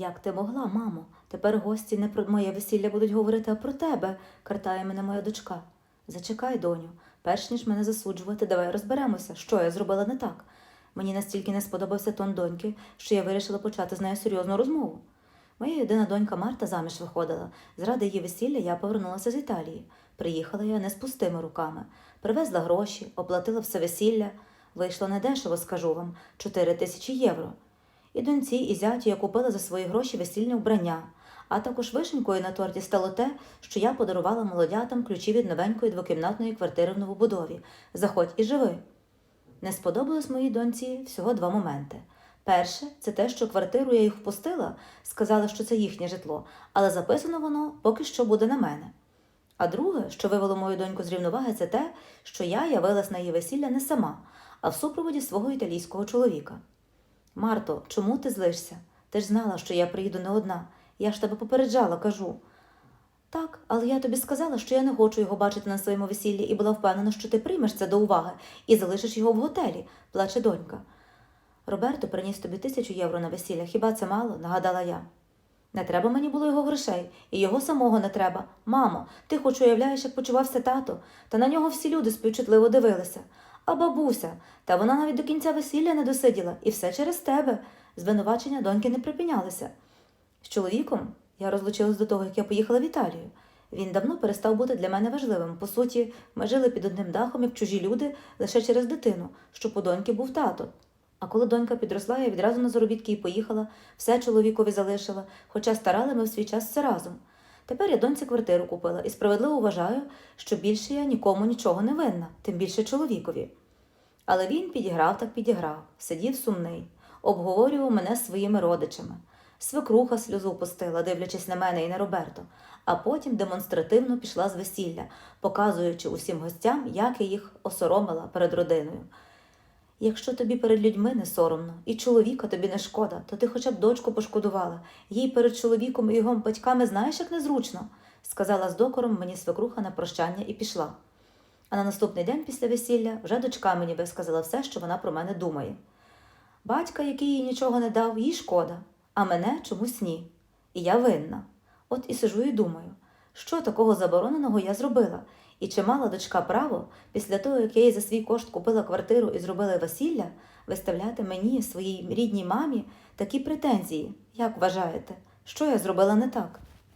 Як ти могла, мамо? Тепер гості не про моє весілля будуть говорити, а про тебе, картає мене моя дочка. Зачекай, доню, перш ніж мене засуджувати, давай розберемося, що я зробила не так. Мені настільки не сподобався тон доньки, що я вирішила почати з нею серйозну розмову. Моя єдина донька Марта заміж виходила. Зради її весілля я повернулася з Італії. Приїхала я не з пустими руками. Привезла гроші, оплатила все весілля. Вийшло недешево, скажу вам, 4 тисячі євро. І доньці, і зятю я купила за свої гроші весільне вбрання. А також вишенькою на торті стало те, що я подарувала молодятам ключі від новенької двокімнатної квартири в новобудові. Заходь і живи. Не сподобалось моїй доньці всього два моменти. Перше, це те, що квартиру я їх впустила, сказали, що це їхнє житло, але записано воно поки що буде на мене. А друге, що вивело мою доньку з рівноваги, це те, що я явилась на її весілля не сама, а в супроводі свого італійського чоловіка. Марто, чому ти злишся? Ти ж знала, що я приїду не одна. Я ж тебе попереджала, кажу. Так, але я тобі сказала, що я не хочу його бачити на своєму весіллі і була впевнена, що ти приймеш це до уваги і залишиш його в готелі, плаче донька. Роберто приніс тобі тисячу євро на весілля. Хіба це мало? нагадала я. Не треба мені було його грошей, і його самого не треба. Мамо, ти хоч уявляєш, як почувався тато, та на нього всі люди співчутливо дивилися. А бабуся, та вона навіть до кінця весілля не досиділа, і все через тебе. Звинувачення доньки не припинялися. З чоловіком я розлучилась до того, як я поїхала в Італію. Він давно перестав бути для мене важливим. По суті, ми жили під одним дахом, як чужі люди, лише через дитину, що по доньки був тато. А коли донька підросла, я відразу на заробітки і поїхала, все чоловікові залишила, хоча старали ми в свій час все разом. Тепер я доньці квартиру купила і справедливо вважаю, що більше я нікому нічого не винна, тим більше чоловікові. Але він підіграв так підіграв, сидів сумний, обговорював мене своїми родичами. Свекруха сльозу пустила, дивлячись на мене і на Роберто, а потім демонстративно пішла з весілля, показуючи усім гостям, як я їх осоромила перед родиною. Якщо тобі перед людьми не соромно, і чоловіка тобі не шкода, то ти хоча б дочку пошкодувала. Їй перед чоловіком і його батьками знаєш, як незручно, сказала з докором мені свекруха на прощання і пішла. А на наступний день після весілля вже дочка мені висказала все, що вона про мене думає. Батька, який їй нічого не дав, їй шкода, а мене чомусь ні. І я винна. От і сижу і думаю, що такого забороненого я зробила, і чи мала дочка право, після того, як я їй за свій кошт купила квартиру і зробила весілля, виставляти мені, своїй рідній мамі, такі претензії, як вважаєте, що я зробила не так?